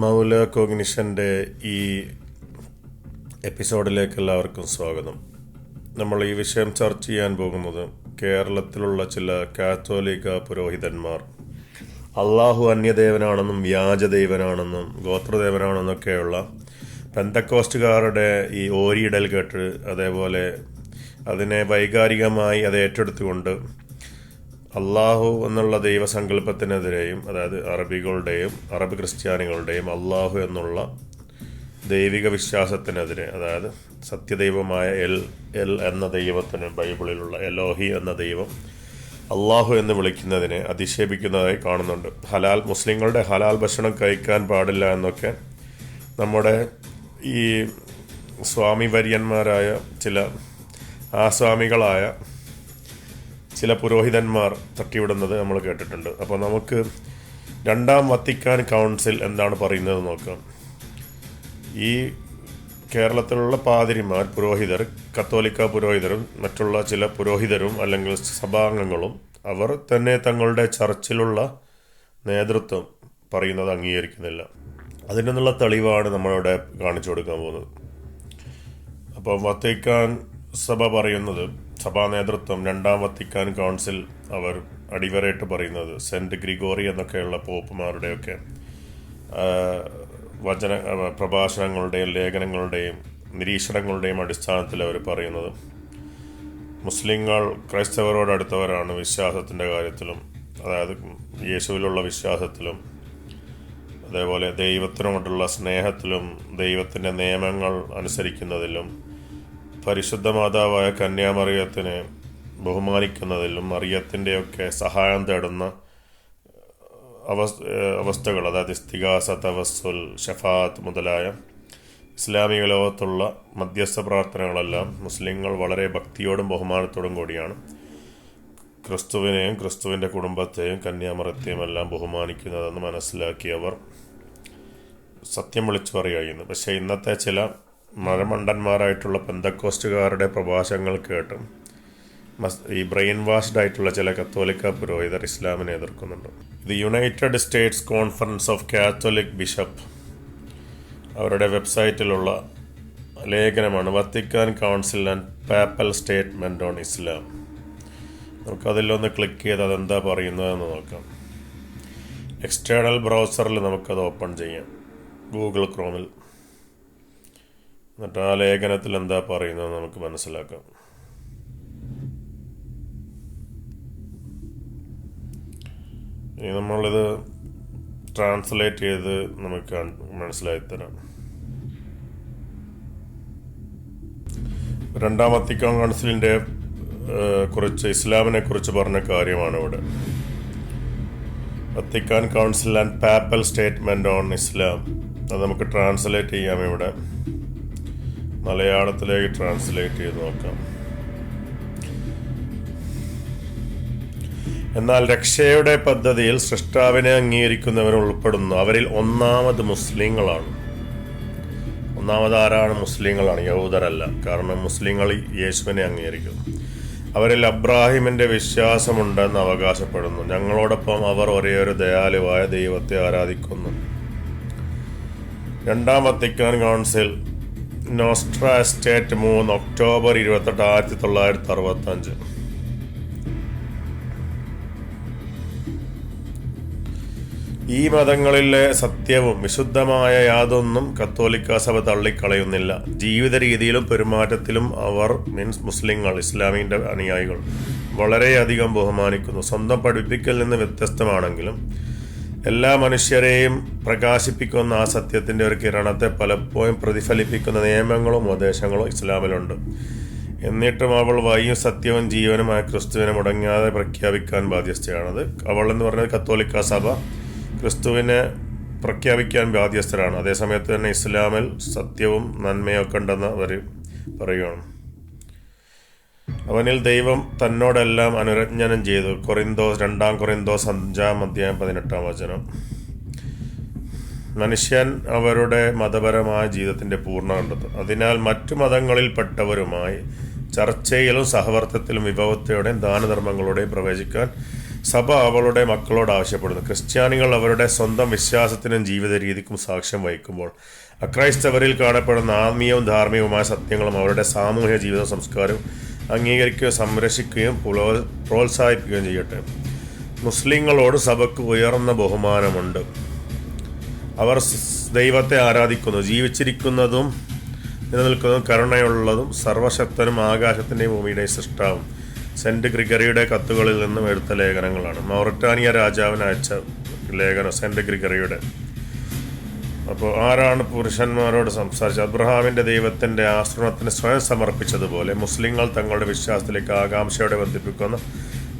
മൗല കോഗ്നിഷന്റെ ഈ എപ്പിസോഡിലേക്ക് എല്ലാവർക്കും സ്വാഗതം. നമ്മൾ ഈ വിഷയം ചർച്ച ചെയ്യാൻ പോകുന്നത് കേരളത്തിലുള്ള ചില കാത്തോലിക്ക പുരോഹിതന്മാർ. അള്ളാഹു അന്യദേവനാണെന്നും വ്യാജദേവനാണെന്നും ഗോത്രദേവനാണെന്നൊക്കെയുള്ള പെന്തക്കോസ്റ്റുകാരുടെ ഈ ഓരിയിടൽ കേട്ട് അതേപോലെ അതിനെ വൈകാരികമായി അത് ഏറ്റെടുത്തുകൊണ്ട് അള്ളാഹു എന്നുള്ള ദൈവസങ്കല്പത്തിനെതിരെയും അതായത് അറബികളുടെയും അറബ് ക്രിസ്ത്യാനികളുടെയും അള്ളാഹു എന്നുള്ള ദൈവിക വിശ്വാസത്തിനെതിരെ അതായത് സത്യദൈവമായ എൽ എൽ എന്ന ദൈവത്തിന് ബൈബിളിലുള്ള എലോഹി എന്ന ദൈവം അള്ളാഹു എന്ന് വിളിക്കുന്നതിനെ അധിക്ഷേപിക്കുന്നതായി കാണുന്നുണ്ട്. ഹലാൽ മുസ്ലിങ്ങളുടെ ഹലാൽ ഭക്ഷണം കഴിക്കാൻ പാടില്ല എന്നൊക്കെ നമ്മുടെ ഈ സ്വാമി വര്യന്മാരായ ചില ആസ്വാമികളായ ചില പുരോഹിതന്മാർ തട്ടിവിടുന്നത് നമ്മൾ കേട്ടിട്ടുണ്ട്. അപ്പോൾ നമുക്ക് രണ്ടാം വത്തിക്കാൻ കൗൺസിൽ എന്താണ് പറയുന്നത് നോക്കാം. ഈ കേരളത്തിലുള്ള പാതിരിമാർ പുരോഹിതർ കത്തോലിക്ക പുരോഹിതരും മറ്റുള്ള ചില പുരോഹിതരും അല്ലെങ്കിൽ സഭാംഗങ്ങളും അവർ തന്നെ തങ്ങളുടെ ചർച്ചിലുള്ള നേതൃത്വം പറയുന്നത് അംഗീകരിക്കുന്നില്ല. അതിൽ നിന്നുള്ള തെളിവാണ് നമ്മളിവിടെ കാണിച്ചു കൊടുക്കാൻ പോകുന്നത്. അപ്പോൾ വത്തിക്കാൻ സഭ പറയുന്നത് സഭാ നേതൃത്വം രണ്ടാം വത്തിക്കാൻ കൗൺസിൽ അവർ അടിവരയിട്ട് പറയുന്നത്. സെന്റ് ഗ്രിഗോറി എന്നൊക്കെയുള്ള പോപ്പുമാരുടെയൊക്കെ വചന പ്രഭാഷണങ്ങളുടെയും ലേഖനങ്ങളുടെയും നിരീക്ഷണങ്ങളുടെയും അടിസ്ഥാനത്തിൽ അവർ പറയുന്നത്. മുസ്ലിങ്ങൾ ക്രൈസ്തവരോട് അടുത്തവരാണ് വിശ്വാസത്തിന്റെ കാര്യത്തിലും അതായത് യേശുവിലുള്ള വിശ്വാസത്തിലും അതേപോലെ ദൈവത്തിനോടുള്ള സ്നേഹത്തിലും ദൈവത്തിന്റെ നിയമങ്ങൾ അനുസരിക്കുന്നതിലും പരിശുദ്ധ മാതാവായ കന്യാമറിയത്തിനെ ബഹുമാനിക്കുന്നതിലും മറിയത്തിന്റെയൊക്കെ സഹായം തേടുന്ന അവസ് അവസ്ഥകൾ അതായത് ഇസ്തികാസ തവസ്സുൽ ഷഫാത്ത് മുതലായ ഇസ്ലാമിക ലോകത്തുള്ള മധ്യസ്ഥ പ്രാർത്ഥനകളെല്ലാം മുസ്ലിങ്ങൾ വളരെ ഭക്തിയോടും ബഹുമാനത്തോടും കൂടിയാണ് ക്രിസ്തുവിനെയും ക്രിസ്തുവിന്റെ കുടുംബത്തെയും കന്യാമറത്തെയും എല്ലാം ബഹുമാനിക്കുന്നതെന്ന് മനസ്സിലാക്കിയവർ സത്യം വിളിച്ചു പറയുകയായിരുന്നു പക്ഷേ ഇന്നത്തെ ചില മഴമണ്ടന്മാരായിട്ടുള്ള പെന്തക്കോസ്റ്റുകാരുടെ പ്രഭാഷണങ്ങൾ കേട്ടും മസ് ഈ ബ്രെയിൻ വാഷ്ഡ് ആയിട്ടുള്ള ചില കത്തോലിക്ക പുരോഹിതർ ഇസ്ലാമിനെ എതിർക്കുന്നുണ്ട്. ഇത് United States conference of Catholic bishop അവരുടെ വെബ്സൈറ്റിലുള്ള ലേഖനമാണ് Vatican council and papal statement on Islam. നമുക്കതിലൊന്ന് click ചെയ്ത് അതെന്താ പറയുന്നതെന്ന് നോക്കാം. എക്സ്റ്റേണൽ ബ്രൗസറിൽ നമുക്കത് ഓപ്പൺ ചെയ്യാം. ഗൂഗിൾ ക്രോമിൽ. എന്നിട്ട് ആ ലേഖനത്തിൽ എന്താ പറയുന്നത് നമുക്ക് മനസ്സിലാക്കാം. ഇനി നമ്മളിത് ട്രാൻസ്ലേറ്റ് ചെയ്ത് നമുക്ക് മനസ്സിലാക്കി തരാം. രണ്ടാം വത്തിക്കാൻ കൗൺസിലിന്റെ കുറിച്ച് ഇസ്ലാമിനെ കുറിച്ച് പറഞ്ഞ കാര്യമാണ് ഇവിടെ. Vatican council and papal statement on Islam അത് നമുക്ക് ട്രാൻസ്ലേറ്റ് ചെയ്യാം ഇവിടെ. മലയാളത്തിലേക്ക് ട്രാൻസ്ലേറ്റ് ചെയ്ത് നോക്കാം. എന്നാൽ രക്ഷയുടെ പദ്ധതിയിൽ സൃഷ്ടാവിനെ അംഗീകരിക്കുന്നവർ ഉൾപ്പെടുന്നു. അവരിൽ ഒന്നാമത് മുസ്ലിങ്ങളാണ്. ഒന്നാമത് ആരാണ് മുസ്ലിങ്ങളാണ്? യഹൂദരല്ല. കാരണം മുസ്ലിങ്ങൾ യേശുവിനെ അംഗീകരിക്കുന്നു. അവരിൽ അബ്രാഹിമിന്റെ വിശ്വാസമുണ്ടെന്ന് അവകാശപ്പെടുന്നു. ഞങ്ങളോടൊപ്പം അവർ ഒരേ ഒരു ദയാലുവായ ദൈവത്തെ ആരാധിക്കുന്നു. രണ്ടാം വത്തിക്കാൻ കൗൺസിൽ നോസ്ട്ര എസ്റ്റേറ്റ് മൂന്ന് ഒക്ടോബർ ഇരുപത്തെട്ട് ആയിരത്തി തൊള്ളായിരത്തി അറുപത്തി അഞ്ച് ഈ മതങ്ങളിലെ സത്യവും വിശുദ്ധമായ യാതൊന്നും കത്തോലിക്ക സഭ തള്ളിക്കളയുന്നില്ല. ജീവിത രീതിയിലും പെരുമാറ്റത്തിലും അവർ മീൻസ് മുസ്ലിങ്ങൾ ഇസ്ലാമിന്റെ അനുയായികൾ വളരെയധികം ബഹുമാനിക്കുന്നു. സ്വന്തം പഠിപ്പിക്കൽ നിന്ന് വ്യത്യസ്തമാണെങ്കിലും എല്ലാ മനുഷ്യരെയും പ്രകാശിപ്പിക്കുന്ന ആ സത്യത്തിന്റെ ഒരു കിരണത്തെ പലപ്പോഴും പ്രതിഫലിപ്പിക്കുന്ന നിയമങ്ങളും ഉപദേശങ്ങളും ഇസ്ലാമിലുണ്ട്. എന്നിട്ടും അവൾ വൈ സത്യവും ജീവനുമായ ക്രിസ്തുവിനെ മുടങ്ങാതെ പ്രഖ്യാപിക്കാൻ ബാധ്യസ്ഥയാണത്. അവൾ എന്ന് പറഞ്ഞത് കത്തോലിക്ക സഭ ക്രിസ്തുവിനെ പ്രഖ്യാപിക്കാൻ ബാധ്യസ്ഥരാണ്. അതേസമയത്ത് തന്നെ ഇസ്ലാമിൽ സത്യവും നന്മയൊക്കെ ഉണ്ടെന്ന് അവർ പറയുകയാണ് അവനിൽ ദൈവം തന്നോടെല്ലാം അനുരജ്ഞനം ചെയ്തു. കൊറിന്തോസ് രണ്ടാം കൊറിന്തോസ് അഞ്ചാം അധ്യായം പതിനെട്ടാം വചനം. മനുഷ്യൻ അവരുടെ മതപരമായ ജീവിതത്തിന്റെ പൂർണ കണ്ടെത്തും. അതിനാൽ മറ്റു മതങ്ങളിൽപ്പെട്ടവരുമായി ചർച്ചയിലും സഹവർത്തത്തിലും വിഭവത്തോടെയും ദാനധർമ്മങ്ങളോടെയും പ്രവേശിക്കാൻ സഭ അവളുടെ മക്കളോട് ആവശ്യപ്പെടുന്നു. ക്രിസ്ത്യാനികൾ അവരുടെ സ്വന്തം വിശ്വാസത്തിനും ജീവിത രീതിക്കും സാക്ഷ്യം വഹിക്കുമ്പോൾ അക്രൈസ്തവരിൽ കാണപ്പെടുന്ന ആത്മീയവും ധാർമ്മികവുമായ സത്യങ്ങളും അവരുടെ സാമൂഹ്യ ജീവിത സംസ്കാരവും അംഗീകരിക്കുകയും സംരക്ഷിക്കുകയും പ്രോത്സാഹിപ്പിക്കുകയും ചെയ്യട്ടെ. മുസ്ലിങ്ങളോട് സഭയ്ക്ക് ഉയർന്ന ബഹുമാനമുണ്ട്. അവർ ദൈവത്തെ ആരാധിക്കുന്നു. ജീവിച്ചിരിക്കുന്നതും നിലനിൽക്കുന്നതും കരുണയുള്ളതും സർവശക്തനും ആകാശത്തിന്റെയും ഭൂമിയുടെയും സൃഷ്ടാവും. സെന്റ് ഗ്രിഗറിയുടെ കത്തുകളിൽ നിന്നും എടുത്ത ലേഖനങ്ങളാണ്. മൗറിറ്റാനിയ രാജാവിന് അയച്ച ലേഖനം സെന്റ് ഗ്രിഗറിയുടെ. അപ്പോൾ ആരാണ് പുരുഷന്മാരോട് സംസാരിച്ചത്? അബ്രഹാമിന്റെ ദൈവത്തിന്റെ ആശ്രമത്തിന് സ്വയം സമർപ്പിച്ചതുപോലെ മുസ്ലിങ്ങൾ തങ്ങളുടെ വിശ്വാസത്തിലേക്ക് ആകാംക്ഷയോടെ ബന്ധിപ്പിക്കുന്ന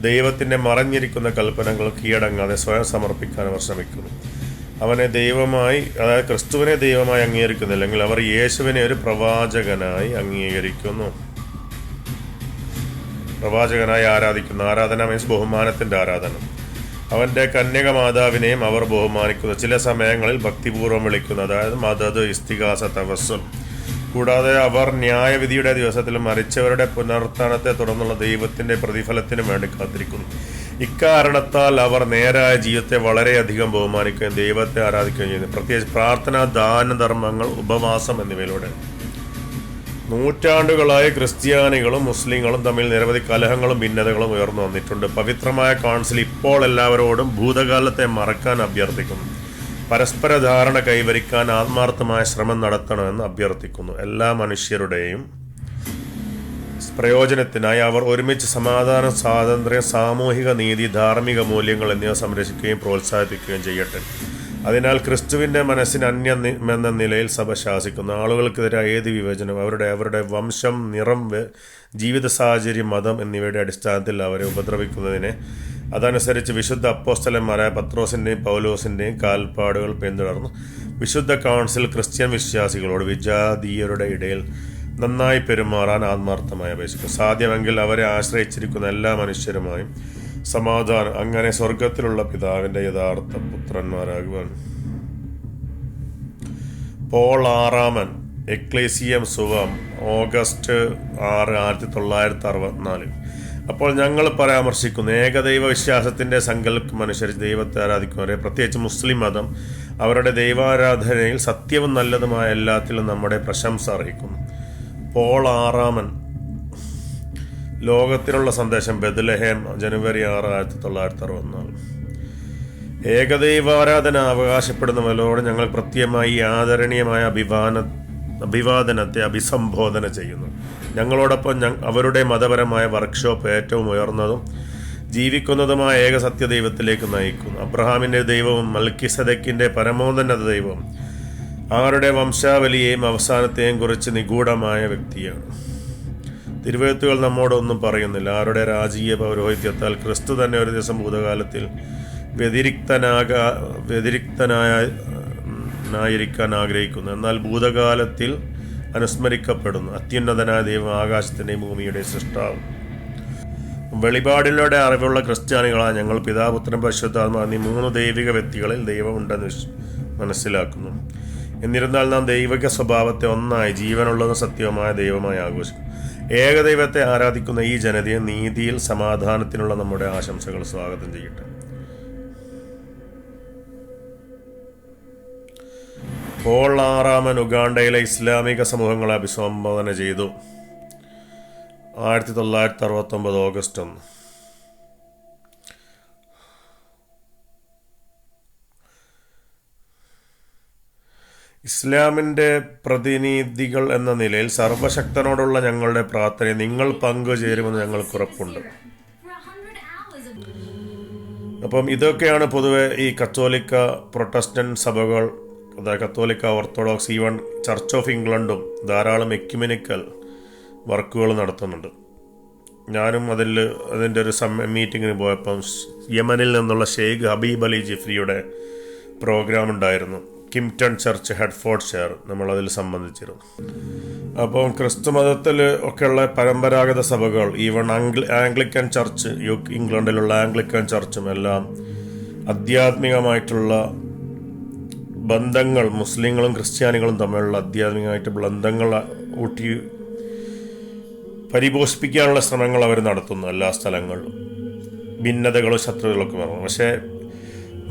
ദൈവത്തിന്റെ മറഞ്ഞിരിക്കുന്ന കൽപ്പനകൾ കീഴടങ്ങാതെ സ്വയം സമർപ്പിക്കാൻ അവർ ശ്രമിക്കുന്നു. അവനെ ദൈവമായി അതായത് ക്രിസ്തുവിനെ ദൈവമായി അംഗീകരിക്കുന്നില്ലെങ്കിൽ അവർ യേശുവിനെ ഒരു പ്രവാചകനായി അംഗീകരിക്കുന്നു. പ്രവാചകനായി ആരാധിക്കുന്നു? ആരാധന മീൻസ് ബഹുമാനത്തിന്റെ ആരാധന. അവന്റെ കന്യക മാതാവിനെയും അവർ ബഹുമാനിക്കുന്നു. ചില സമയങ്ങളിൽ ഭക്തിപൂർവം വിളിക്കുന്നു. അതായത് മദത് ഇസ്തികാസ തവസ്സും കൂടാതെ അവർ ന്യായവിധിയുടെ ദിവസത്തിൽ മരിച്ചവരുടെ പുനർത്ഥാനത്തെ തുടർന്നുള്ള ദൈവത്തിന്റെ പ്രതിഫലത്തിനും വേണ്ടി കാത്തിരിക്കുന്നു. ഇക്കാരണത്താൽ അവർ നേരായ ജീവിതത്തെ വളരെയധികം ബഹുമാനിക്കുകയും ദൈവത്തെ ആരാധിക്കുകയും ചെയ്യുന്നു. പ്രത്യേകിച്ച് പ്രാർത്ഥന ദാനധർമ്മങ്ങൾ ഉപവാസം എന്നിവയിലൂടെ. നൂറ്റാണ്ടുകളായി ക്രിസ്ത്യാനികളും മുസ്ലിങ്ങളും തമ്മിൽ നിരവധി കലഹങ്ങളും ഭിന്നതകളും ഉയർന്നു വന്നിട്ടുണ്ട്. പവിത്രമായ കൗൺസിൽ ഇപ്പോൾ എല്ലാവരോടും ഭൂതകാലത്തെ മറക്കാൻ അഭ്യർത്ഥിക്കുന്നു. പരസ്പര ധാരണ കൈവരിക്കാൻ ആത്മാർത്ഥമായ ശ്രമം നടത്തണമെന്ന് അഭ്യർത്ഥിക്കുന്നു. എല്ലാ മനുഷ്യരുടെയും പ്രയോജനത്തിനായി അവർ ഒരുമിച്ച് സമാധാനം സ്വാതന്ത്ര്യം സാമൂഹിക നീതി ധാർമ്മിക മൂല്യങ്ങൾ എന്നിവ സംരക്ഷിക്കുകയും പ്രോത്സാഹിപ്പിക്കുകയും ചെയ്യട്ടെ. അതിനാൽ ക്രിസ്തുവിന്റെ മനസ്സിന് അന്യം എന്ന നിലയിൽ സഭ ശാസിക്കുന്നു. ആളുകൾക്കെതിരായ ഏത് വിവേചനം അവരുടെ അവരുടെ വംശം നിറം ജീവിത സാഹചര്യം മതം എന്നിവയുടെ അടിസ്ഥാനത്തിൽ അവരെ ഉപദ്രവിക്കുന്നതിനെ അതനുസരിച്ച് വിശുദ്ധ അപ്പോസ്തലന്മാരായ പത്രോസിന്റെയും പൗലോസിന്റെയും കാൽപ്പാടുകൾ പിന്തുടർന്ന്. വിശുദ്ധ കൗൺസിൽ ക്രിസ്ത്യൻ വിശ്വാസികളോട് വിജാതീയരുടെ ഇടയിൽ നന്നായി പെരുമാറാൻ ആത്മാർത്ഥമായി അപേക്ഷിക്കും സാധ്യമെങ്കിൽ അവരെ ആശ്രയിച്ചിരിക്കുന്ന എല്ലാ മനുഷ്യരുമായും സമാധാനം. അങ്ങനെ സ്വർഗത്തിലുള്ള പിതാവിന്റെ യഥാർത്ഥ പുത്രന്മാരാകുവാൻ. പോൾ ആറാമൻ എക്ലേസിയം സുഖം ഓഗസ്റ്റ് ആറ് ആയിരത്തി തൊള്ളായിരത്തി അറുപത്തിനാല് അപ്പോൾ ഞങ്ങൾ പരാമർശിക്കുന്നു ഏകദൈവ വിശ്വാസത്തിന്റെ സങ്കല്പം അനുസരിച്ച് ദൈവത്തെ ആരാധിക്കുന്നവരെ പ്രത്യേകിച്ച് മുസ്ലിം മതം അവരുടെ ദൈവാരാധനയിൽ സത്യവും നല്ലതുമായ എല്ലാത്തിലും നമ്മുടെ പ്രശംസ അർഹിക്കുന്നു. പോൾ ആറാമൻ ലോകത്തിനുള്ള സന്ദേശം ബദലഹേം ജനുവരി ആറ് ആയിരത്തി തൊള്ളായിരത്തി അറുപത്തിനാല്. ഏകദൈവാരാധന അവകാശപ്പെടുന്നവരോട് ഞങ്ങൾ പ്രത്യേകമായി ആദരണീയമായ അഭിവാന അഭിവാദനത്തെ അഭിസംബോധന ചെയ്യുന്നു. ഞങ്ങളോടൊപ്പം അവരുടെ മതപരമായ വർക്ക്ഷോപ്പ് ഏറ്റവും ഉയർന്നതും ജീവിക്കുന്നതുമായ ഏക സത്യദൈവത്തിലേക്ക് നയിക്കുന്നു. അബ്രഹാമിന്റെ ദൈവവും മൽക്കിസദക്കിന്റെ പരമോന്നത ദൈവം ആരുടെ വംശാവലിയെയും അവസാനത്തെയും കുറിച്ച് നിഗൂഢമായ വ്യക്തിയാണ്. തിരുവഴുത്തുകൾ നമ്മോടൊന്നും പറയുന്നില്ല. ആരുടെ രാജകീയ പൗരോഹിത്യത്താൽ ക്രിസ്തു തന്നെ ഒരു ദിവസം ഭൂതകാലത്തിൽ വ്യതിരിക്തനാകാ വ്യതിരിക്തനായ നായിരിക്കാൻ ആഗ്രഹിക്കുന്നു. എന്നാൽ ഭൂതകാലത്തിൽ അനുസ്മരിക്കപ്പെടുന്നു. അത്യുന്നതനായ ദൈവം ആകാശത്തിന്റെയും ഭൂമിയുടെ സൃഷ്ടാവ്. വെളിപാടിലൂടെ അറിവുള്ള ക്രിസ്ത്യാനികളാണ് ഞങ്ങൾ. പിതാപുത്രൻ പരിശുദ്ധാത്മാ എന്നീ മൂന്ന് ദൈവിക വ്യക്തികളിൽ ദൈവമുണ്ടെന്ന് മനസ്സിലാക്കുന്നു. എന്നിരുന്നാൽ നാം ദൈവിക സ്വഭാവത്തെ ഒന്നായി ജീവനുള്ളതും സത്യവുമായ ദൈവമായി ആഘോഷിക്കും ഏകദൈവത്തെ ആരാധിക്കുന്ന ഈ ജനതയെ നീതിയിൽ സമാധാനത്തിനുള്ള നമ്മുടെ ആശംസകൾ സ്വാഗതം ചെയ്യട്ടെ. പോൾ ആറാമൻ ഉഗാണ്ടയിലെ ഇസ്ലാമിക സമൂഹങ്ങളെ അഭിസംബോധന ചെയ്തു. ആയിരത്തി തൊള്ളായിരത്തി അറുപത്തൊമ്പത് ഓഗസ്റ്റ് ഒന്ന്. ഇസ്ലാമിന്റെ പ്രതിനിധികൾ എന്ന നിലയിൽ സർവശക്തനോടുള്ള ഞങ്ങളുടെ പ്രാർത്ഥന നിങ്ങൾ പങ്കുചേരുമെന്ന് ഞങ്ങൾക്ക് ഉറപ്പുണ്ട്. അപ്പം ഇതൊക്കെയാണ് പൊതുവെ ഈ കത്തോലിക്ക പ്രൊട്ടസ്റ്റന്റ് സഭകൾ അതായത് കത്തോലിക്ക ഓർത്തഡോക്സ് ഈവൺ ചർച്ച് ഓഫ് ഇംഗ്ലണ്ടും ധാരാളം എക്യുമെനിക്കൽ വർക്കുകൾ നടത്തുന്നുണ്ട്. ഞാനും അതിൽ അതിന്റെ ഒരു സമ്മ മീറ്റിങ്ങിന് പോയപ്പം യമനിൽ നിന്നുള്ള ഷെയ്ഖ് ഹബീബ് അലി ജിഫ്രിയുടെ പ്രോഗ്രാം ഉണ്ടായിരുന്നു. കിംപ്ടൺ ചർച്ച് ഹെഡ്ഫോർഡ് ഷെയർ നമ്മളതിൽ സംബന്ധിച്ചിരുന്നു. അപ്പം ക്രിസ്തു മതത്തിൽ ഒക്കെയുള്ള പരമ്പരാഗത സഭകൾ ഈവൺ ആംഗ്ലി ആംഗ്ലിക്കൻ ചർച്ച് യു ഇംഗ്ലണ്ടിലുള്ള ആംഗ്ലിക്കൻ ചർച്ചും എല്ലാം ആധ്യാത്മികമായിട്ടുള്ള ബന്ധങ്ങൾ മുസ്ലിങ്ങളും ക്രിസ്ത്യാനികളും തമ്മിലുള്ള ആധ്യാത്മികമായിട്ട് ബന്ധങ്ങൾ ഊട്ടി പരിപോഷിപ്പിക്കാനുള്ള ശ്രമങ്ങൾ അവർ നടത്തുന്നു എല്ലാ സ്ഥലങ്ങളിലും. ഭിന്നതകളും ശത്രുതകളൊക്കെ പറഞ്ഞു പക്ഷേ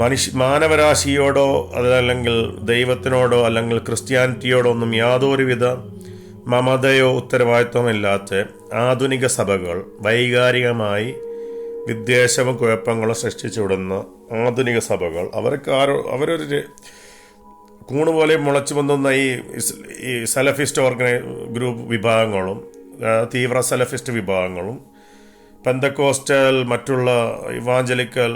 മനുഷ്യ മാനവരാശിയോടോ അതല്ലെങ്കിൽ ദൈവത്തിനോടോ അല്ലെങ്കിൽ ക്രിസ്ത്യാനിറ്റിയോടോ ഒന്നും യാതൊരുവിധ മമതയോ ഉത്തരവാദിത്വമോ ഇല്ലാത്ത ആധുനിക സഭകൾ വൈകാരികമായി വിദ്വേഷവും കുഴപ്പങ്ങളും സൃഷ്ടിച്ചുവിടുന്ന ആധുനിക സഭകൾ. അവർക്ക് ആരോ അവരൊരു കൂണ് പോലെ മുളച്ചു വന്നുന്ന ഈ ഈ സലഫിസ്റ്റ് ഓർഗനൈ ഗ്രൂപ്പ് വിഭാഗങ്ങളും തീവ്ര സലഫിസ്റ്റ് വിഭാഗങ്ങളും പെന്തക്കോസ്റ്റൽ മറ്റുള്ള ഇവാഞ്ചലിക്കൽ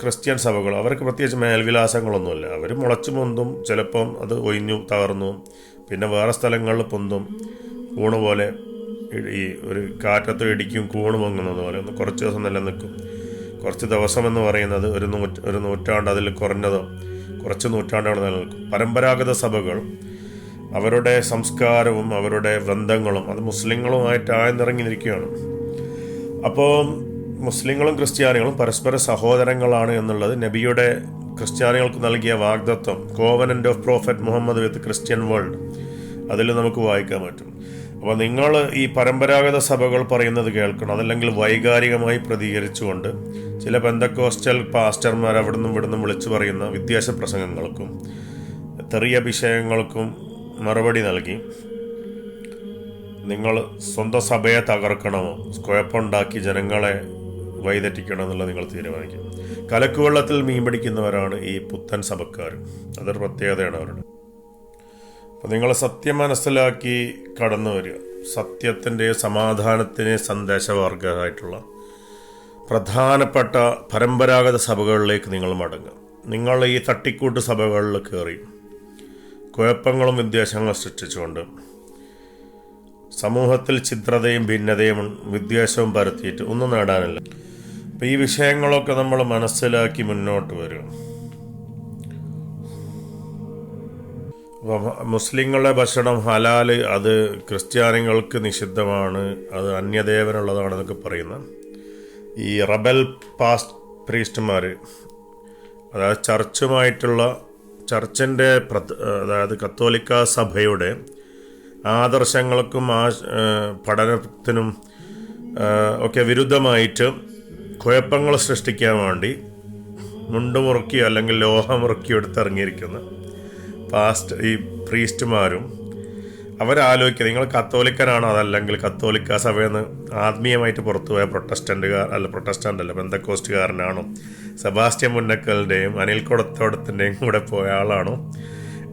ക്രിസ്ത്യൻ സഭകൾ അവർക്ക് പ്രത്യേകിച്ച് മേൽവിലാസങ്ങളൊന്നുമില്ല. അവർ മുളച്ചു പൊന്തും ചിലപ്പം അത് ഒഴിഞ്ഞു തകർന്നു പിന്നെ വേറെ സ്ഥലങ്ങളിൽ പൊന്തും. കൂണ് പോലെ ഈ ഒരു കാറ്റത്ത് ഇടിക്കും കൂണ് പൊങ്ങുന്നത് പോലെ ഒന്ന് കുറച്ച് ദിവസം നിലനിൽക്കും. കുറച്ച് ദിവസം എന്ന് പറയുന്നത് ഒരു നൂറ്റ ഒരു നൂറ്റാണ്ട് അതിൽ കുറഞ്ഞതോ കുറച്ച് നൂറ്റാണ്ടുകൾ നിലനിൽക്കും. പരമ്പരാഗത സഭകൾ അവരുടെ സംസ്കാരവും അവരുടെ ബന്ധങ്ങളും അത് മുസ്ലിങ്ങളുമായിട്ട് ആഴ്ന്നിറങ്ങിയിരിക്കുകയാണ്. അപ്പോൾ മുസ്ലിങ്ങളും ക്രിസ്ത്യാനികളും പരസ്പര സഹോദരങ്ങളാണ് എന്നുള്ളത് നബിയുടെ ക്രിസ്ത്യാനികൾക്ക് നൽകിയ വാഗ്ദത്വം covenant of prophet Muhammad with Christian world അതിൽ നമുക്ക് വായിക്കാൻ പറ്റും. അപ്പോൾ നിങ്ങൾ ഈ പരമ്പരാഗത സഭകൾ പറയുന്നത് കേൾക്കണം. അതല്ലെങ്കിൽ വൈകാരികമായി പ്രതികരിച്ചുകൊണ്ട് ചില ബന്ധക്കോസ്റ്റൽ പാസ്റ്റർമാർ അവിടെ നിന്നും ഇവിടെ നിന്നും വിളിച്ചു പറയുന്ന വിദ്വേഷ പ്രസംഗങ്ങൾക്കും തെറിയ വിഷയങ്ങൾക്കും മറുപടി നൽകി. നിങ്ങൾ സ്വന്തം സഭയെ തകർക്കണമോ? കുഴപ്പമുണ്ടാക്കി ജനങ്ങളെ വഴിതെറ്റിക്കണം എന്നുള്ളത് നിങ്ങൾ തീരുമാനിക്കും. കലക്കുവെള്ളത്തിൽ മീൻ പിടിക്കുന്നവരാണ് ഈ പുത്തൻ സഭക്കാർ അതൊരു പ്രത്യേകതയാണ് അവരുടെ. അപ്പം നിങ്ങൾ സത്യം മനസ്സിലാക്കി കടന്നു വരിക. സത്യത്തിന്റെ സമാധാനത്തിന് സന്ദേശവാർഗമായിട്ടുള്ള പ്രധാനപ്പെട്ട പരമ്പരാഗത സഭകളിലേക്ക് നിങ്ങൾ മടങ്ങുക. നിങ്ങൾ ഈ തട്ടിക്കൂട്ട് സഭകളിൽ കയറി കുഴപ്പങ്ങളും വിദ്വേഷങ്ങളും സൃഷ്ടിച്ചുകൊണ്ട് സമൂഹത്തിൽ ചിത്രതയും ഭിന്നതയും വിദ്വേഷവും പരത്തിയിട്ട് ഒന്നും നേടാനില്ല. അപ്പം ഈ വിഷയങ്ങളൊക്കെ നമ്മൾ മനസ്സിലാക്കി മുന്നോട്ട് വരും. മുസ്ലിങ്ങളുടെ ഭക്ഷണം ഹലാൽ അത് ക്രിസ്ത്യാനികൾക്ക് നിഷിദ്ധമാണ് അത് അന്യദേവനുള്ളതാണെന്നൊക്കെ പറയുന്ന ഈ റബൽ പാസ്റ്റ് പ്രീസ്റ്റ്മാർ അതായത് ചർച്ചുമായിട്ടുള്ള ചർച്ചിന്റെ അതായത് കത്തോലിക്ക സഭയുടെ ആദർശങ്ങൾക്കും ആ പഠനത്തിനും ഒക്കെ വിരുദ്ധമായിട്ട് കുഴപ്പങ്ങൾ സൃഷ്ടിക്കാൻ വേണ്ടി മുണ്ടുമുറുക്കിയോ അല്ലെങ്കിൽ ലോഹമുറുക്കി എടുത്തിറങ്ങിയിരിക്കുന്ന പാസ്റ്റ് ഈ പ്രീസ്റ്റുമാരും അവരാലോചിക്കുക നിങ്ങൾ കത്തോലിക്കനാണോ അതല്ലെങ്കിൽ കത്തോലിക്ക സഭയെന്ന് ആത്മീയമായിട്ട് പുറത്തുപോയ പ്രൊട്ടസ്റ്റന്റുകാർ അല്ല പ്രൊട്ടസ്റ്റന്റ് അല്ല ബന്ധക്കോസ്റ്റുകാരനാണോ സെബാസ്റ്റ്യൻ മുന്നക്കലിന്റെയും അനിൽ കൊടത്തോടത്തിന്റെയും കൂടെ പോയ ആളാണോ?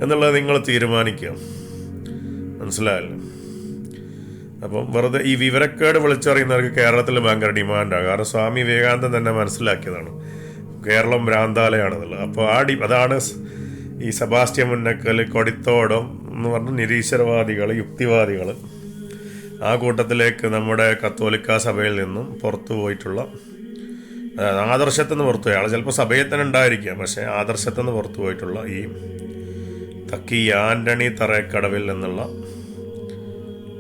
എന്നുള്ളത് നിങ്ങൾ തീരുമാനിക്കുക. മനസ്സിലായല്ലോ? അപ്പം വെറുതെ ഈ വിവരക്കേട് വിളിച്ചറിയുന്നവർക്ക് കേരളത്തിൽ ഭയങ്കര ഡിമാൻഡാണ്. കാരണം സ്വാമി വിവേകാനന്ദൻ തന്നെ മനസ്സിലാക്കിയതാണ്. കേരളം ഭ്രാന്താലയാണെന്നുള്ളത്. അപ്പോൾ ആ ഡി അതാണ് ഈ സെബാസ്റ്റ്യൻ മുന്നക്കൽ കൊടിത്തോടം എന്ന് പറഞ്ഞ നിരീശ്വരവാദികൾ യുക്തിവാദികൾ ആ കൂട്ടത്തിലേക്ക് നമ്മുടെ കത്തോലിക്ക സഭയിൽ നിന്നും പുറത്തു പോയിട്ടുള്ള ആദർശത്തിൽ നിന്ന് പുറത്തു പോയി. ആൾ ചിലപ്പോൾ സഭയിൽ തന്നെ ഉണ്ടായിരിക്കാം. പക്ഷേ ആദർശത്തിൽ നിന്ന് പുറത്തു പോയിട്ടുള്ള ഈ തക്കി ആന്റണി തറയക്കടവിൽ നിന്നുള്ള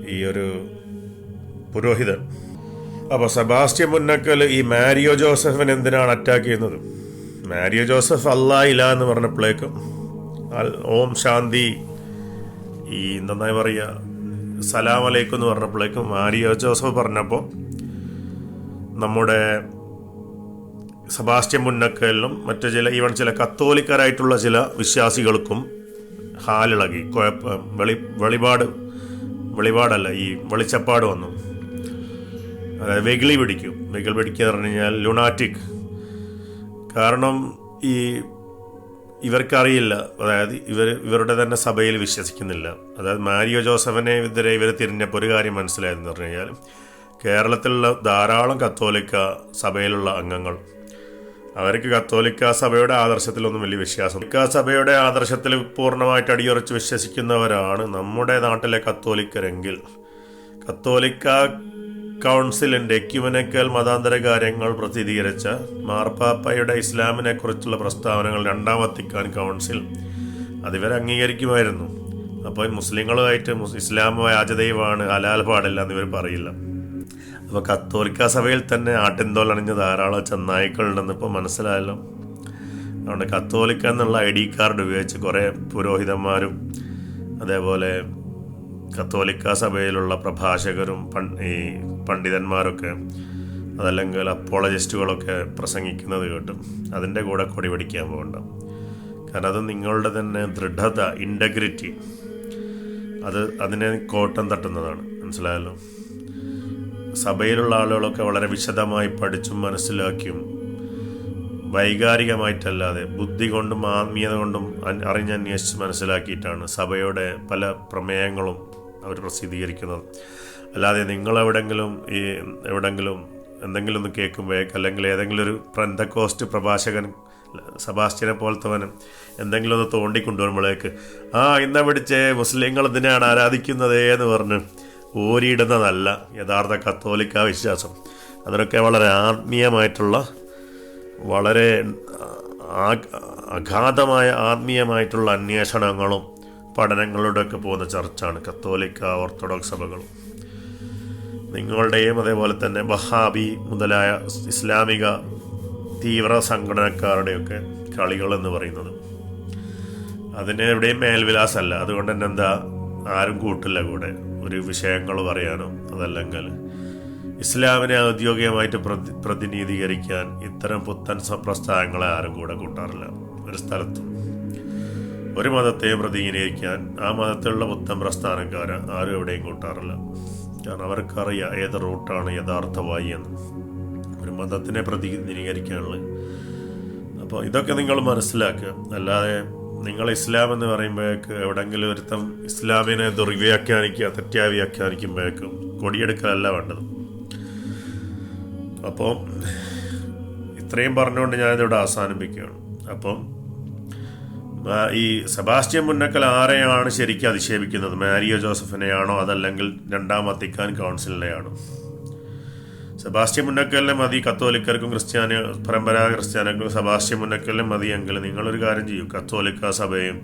ഈ ഒരു പുരോഹിതൻ. അപ്പോൾ സെബാസ്റ്റ്യൻ മുന്നക്കൽ ഈ മാരിയോ ജോസഫിന് എന്തിനാണ് അറ്റാക്ക് ചെയ്യുന്നത്? മാരിയോ ജോസഫ് അല്ലാ ഇല്ല എന്ന് പറഞ്ഞപ്പോഴേക്കും ഓം ശാന്തി ഈ നന്നായി പറയുക സലാം അലൈക്കും എന്ന് പറഞ്ഞപ്പോഴേക്കും മാരിയോ ജോസഫ് പറഞ്ഞപ്പോൾ നമ്മുടെ സെബാസ്റ്റ്യൻ മുന്നക്കലിനും മറ്റു ചില ഈവൻ ചില കത്തോലിക്കരായിട്ടുള്ള ചില വിശ്വാസികൾക്കും ഹാലിളകി കുഴപ്പം വെളി വെളിപാട് വെളിപാടല്ല ഈ വെളിച്ചപ്പാട് വന്നു. അതായത് വെകിളി പിടിക്കും. വെകിളി പിടിക്കുക എന്ന് പറഞ്ഞു കഴിഞ്ഞാൽ ലുണാറ്റിക് കാരണം ഈ ഇവർക്കറിയില്ല. അതായത് ഇവർ ഇവരുടെ തന്നെ സഭയിൽ വിശ്വസിക്കുന്നില്ല. അതായത് മാരിയോ ജോസഫിനെ എതിരെ ഇവർ തിരിഞ്ഞപ്പോൾ ഒരു കാര്യം മനസ്സിലായെന്ന് പറഞ്ഞു കഴിഞ്ഞാൽ കേരളത്തിലുള്ള ധാരാളം കത്തോലിക്ക സഭയിലുള്ള അംഗങ്ങൾ. അവർക്ക് കത്തോലിക്ക സഭയുടെ ആദർശത്തിലൊന്നും വലിയ വിശ്വാസം സഭയുടെ ആദർശത്തിൽ പൂർണമായിട്ട് അടിയുറച്ച് വിശ്വസിക്കുന്നവരാണ് നമ്മുടെ നാട്ടിലെ കത്തോലിക്കരെങ്കിൽ. കത്തോലിക്ക കൗൺസിലിന്റെ ക്യുവനക്കൽ മതാന്തര കാര്യങ്ങൾ പ്രസിദ്ധീകരിച്ച മാർപ്പാപ്പയുടെ ഇസ്ലാമിനെ കുറിച്ചുള്ള പ്രസ്താവനകൾ രണ്ടാം വത്തിക്കാൻ കൗൺസിൽ അതിവരെ അംഗീകരിക്കുമായിരുന്നു. അപ്പോൾ മുസ്ലിങ്ങളുമായിട്ട് മുസ് ഇസ്ലാം വ്യാജദൈവമാണ് ഹലാൽ പാടില്ല എന്നിവർ പറയില്ല. അപ്പോൾ കത്തോലിക്ക സഭയിൽ തന്നെ ആട്ടിൻതോലണിഞ്ഞ ധാരാളം ചെന്നായ്ക്കളുണ്ടെന്ന് ഇപ്പോൾ മനസ്സിലായല്ലോ. അതുകൊണ്ട് കത്തോലിക്ക എന്നുള്ള ഐ ഡി കാർഡ് ഉപയോഗിച്ച് കുറേ പുരോഹിതന്മാരും അതേപോലെ കത്തോലിക്ക സഭയിലുള്ള പ്രഭാഷകരും ഈ പണ്ഡിതന്മാരൊക്കെ അതല്ലെങ്കിൽ അപ്പോളജിസ്റ്റുകളൊക്കെ പ്രസംഗിക്കുന്നത് കേട്ടും അതിന്റെ കൂടെ കൊടി പിടിക്കാൻ പോകണ്ട. കാരണം അത് നിങ്ങളുടെ തന്നെ ദൃഢത ഇന്റഗ്രിറ്റി അത് അതിനെ കോട്ടം തട്ടുന്നതാണ്. മനസ്സിലായല്ലോ? സഭയിലുള്ള ആളുകളൊക്കെ വളരെ വിശദമായി പഠിച്ചും മനസ്സിലാക്കിയും വൈകാരികമായിട്ടല്ലാതെ ബുദ്ധി കൊണ്ടും ആത്മീയത കൊണ്ടും അറിഞ്ഞന്വേഷിച്ച് മനസ്സിലാക്കിയിട്ടാണ് സഭയുടെ പല പ്രമേയങ്ങളും അവർ പ്രസിദ്ധീകരിക്കുന്നത്. അല്ലാതെ നിങ്ങളെവിടെങ്കിലും ഈ എവിടെങ്കിലും എന്തെങ്കിലും ഒന്ന് കേൾക്കുമ്പോഴേക്ക് അല്ലെങ്കിൽ ഏതെങ്കിലും ഒരു പ്രന്തക്കോസ്റ്റ് പ്രഭാഷകൻ സബാസ്റ്റ്യനെ പോലത്തവനും എന്തെങ്കിലും ഒന്ന് തോണ്ടിക്കൊണ്ടുവരുമ്പോഴേക്ക് ആ ഇന്ന പിടിച്ച് മുസ്ലിങ്ങൾ ഇതിനെയാണ് ആരാധിക്കുന്നത് എന്ന് പറഞ്ഞ് ഓരിയിടുന്നതല്ല യഥാർത്ഥ കത്തോലിക്ക വിശ്വാസം. അതിനൊക്കെ വളരെ ആത്മീയമായിട്ടുള്ള വളരെ അഗാധമായ ആത്മീയമായിട്ടുള്ള അന്വേഷണങ്ങളും പഠനങ്ങളുടെയൊക്കെ പോകുന്ന ചർച്ചാണ്. കത്തോലിക്ക ഓർത്തഡോക്സ് സഭകളും. നിങ്ങളുടെയും അതേപോലെ തന്നെ ബഹാബി മുതലായ ഇസ്ലാമിക തീവ്ര സംഘടനക്കാരുടെയൊക്കെ കളികൾ എന്ന് പറയുന്നത്. അതിന് എവിടെയും മേൽവിലാസമല്ല. അതുകൊണ്ട് തന്നെ എന്താ ആരും കൂട്ടില്ല കൂടെ. ഒരു വിഷയങ്ങൾ പറയാനോ അതല്ലെങ്കിൽ ഇസ്ലാമിനെ ഔദ്യോഗികമായിട്ട് പ്രതി പ്രതിനിധീകരിക്കാൻ ഇത്തരം പുത്തൻ പ്രസ്ഥാനങ്ങളെ ആരും കൂടെ കൂട്ടാറില്ല. ഒരു സ്ഥലത്തും. ഒരു മതത്തെ പ്രതിനിധീകരിക്കാൻ ആ മതത്തിലുള്ള മൊത്തം പ്രസ്ഥാനക്കാർ ആരും എവിടെയും കൂട്ടാറില്ല. കാരണം അവർക്കറിയാം ഏത് റൂട്ടാണ് യഥാർത്ഥമായി എന്ന്. ഒരു മതത്തിനെ പ്രതിനിധീകരിക്കാനുള്ളത് അപ്പോൾ ഇതൊക്കെ നിങ്ങൾ മനസ്സിലാക്കുക. അല്ലാതെ നിങ്ങൾ ഇസ്ലാം എന്ന് പറയുമ്പോഴേക്ക് എവിടെങ്കിലും ഒരുത്തം ഇസ്ലാമിനെ ദുർവ്യാഖ്യാനിക്കുക തെറ്റായ വ്യാഖ്യാനിക്കുമ്പോഴേക്കും കൊടിയെടുക്കലല്ല വേണ്ടത്. അപ്പോൾ ഇത്രയും പറഞ്ഞുകൊണ്ട് ഞാനിതിവിടെ അവസാനിപ്പിക്കുകയാണ്. അപ്പം ഈ സെബാസ്റ്റ്യൻ മുന്നക്കൽ ആരെയാണ് ശരിക്കും അധിക്ഷേപിക്കുന്നത്? മാരിയോ ജോസഫിനെയാണോ അതല്ലെങ്കിൽ രണ്ടാം വത്തിക്കാൻ കൗൺസിലിനെയാണോ? സെബാസ്റ്റ്യൻ മുന്നക്കലിനെ മതി കത്തോലിക്കർക്കും ക്രിസ്ത്യാനി പരമ്പരാഗത ക്രിസ്ത്യാനികൾക്കും സെബാസ്റ്റ്യൻ മുന്നക്കലിനെ മതിയെങ്കിൽ നിങ്ങളൊരു കാര്യം ചെയ്യൂ. കത്തോലിക്ക സഭയും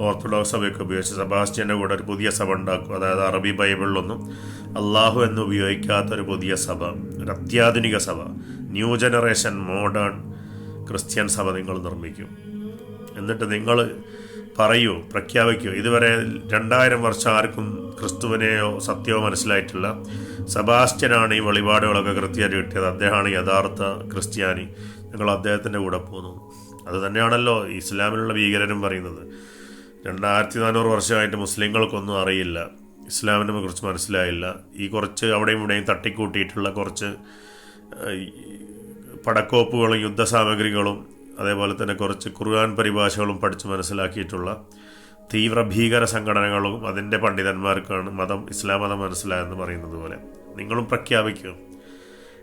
ഓർത്തഡോക്സ് സഭയൊക്കെ ഉപയോഗിച്ച് സെബാസ്റ്റ്യന്റെ കൂടെ ഒരു പുതിയ സഭ ഉണ്ടാക്കും. അതായത് അറബി ബൈബിളിലൊന്നും അള്ളാഹു എന്ന് ഉപയോഗിക്കാത്ത ഒരു പുതിയ സഭ ഒരു അത്യാധുനിക സഭ. ന്യൂ ജനറേഷൻ മോഡേൺ ക്രിസ്ത്യൻ സഭ നിങ്ങൾ നിർമ്മിക്കും. എന്നിട്ട് നിങ്ങൾ പറയൂ പ്രഖ്യാപിക്കൂ. ഇതുവരെ രണ്ടായിരം വർഷം ആർക്കും ക്രിസ്തുവിനെയോ സത്യമോ മനസ്സിലായിട്ടില്ല. സെബാസ്റ്റ്യനാണ് ഈ വെളിപാടുകളൊക്കെ കൃത്യമായിട്ട് കിട്ടിയത്. അദ്ദേഹമാണ് യഥാർത്ഥ ക്രിസ്ത്യാനി. ഞങ്ങൾ അദ്ദേഹത്തിന്റെ കൂടെ പോകുന്നു. അത് തന്നെയാണല്ലോ ഇസ്ലാമിലുള്ള ഭീകരനും പറയുന്നത്. രണ്ടായിരത്തി നാനൂറ് വർഷമായിട്ട് മുസ്ലിങ്ങൾക്കൊന്നും അറിയില്ല. ഇസ്ലാമിനെ കുറിച്ച് മനസ്സിലായില്ല. ഈ കുറച്ച് അവിടെയും ഇവിടെയും തട്ടിക്കൂട്ടിയിട്ടുള്ള കുറച്ച് പടക്കോപ്പുകളും യുദ്ധസാമഗ്രികളും അതേപോലെ തന്നെ കുറച്ച് ഖുർആൻ പരിഭാഷകളും പഠിച്ച് മനസ്സിലാക്കിയിട്ടുള്ള തീവ്ര ഭീകര സംഘടനകളും അതിന്റെ പണ്ഡിതന്മാർക്കാണ് മതം ഇസ്ലാം മതം മനസ്സിലായെന്ന് പറയുന്നത് പോലെ. നിങ്ങളും പ്രഖ്യാപിക്കുക.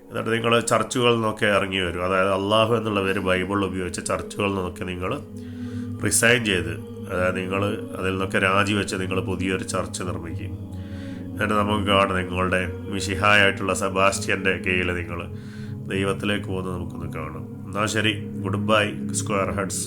എന്നിട്ട് നിങ്ങൾ ചർച്ചുകളിൽ നിന്നൊക്കെ ഇറങ്ങി വരും. അതായത് അള്ളാഹു എന്നുള്ള പേര് ബൈബിൾ ഉപയോഗിച്ച് ചർച്ചുകളിൽ നിന്നൊക്കെ നിങ്ങൾ റിസൈൻ ചെയ്ത് അതായത് നിങ്ങൾ അതിൽ നിന്നൊക്കെ രാജിവെച്ച് നിങ്ങൾ പുതിയൊരു ചർച്ച് നിർമ്മിക്കും എന്നിട്ട് നമുക്ക് കാണാം നിങ്ങളുടെ മിഷിഹായായിട്ടുള്ള സെബാസ്റ്റ്യന്റെ കീഴിൽ നിങ്ങൾ ദൈവത്തിലേക്ക് പോകുന്നത് നമുക്കൊന്ന് കാണാം. എന്നാൽ ശരി ഗുഡ് ബൈ സ്ക്വയർ ഹെഡ്സ്.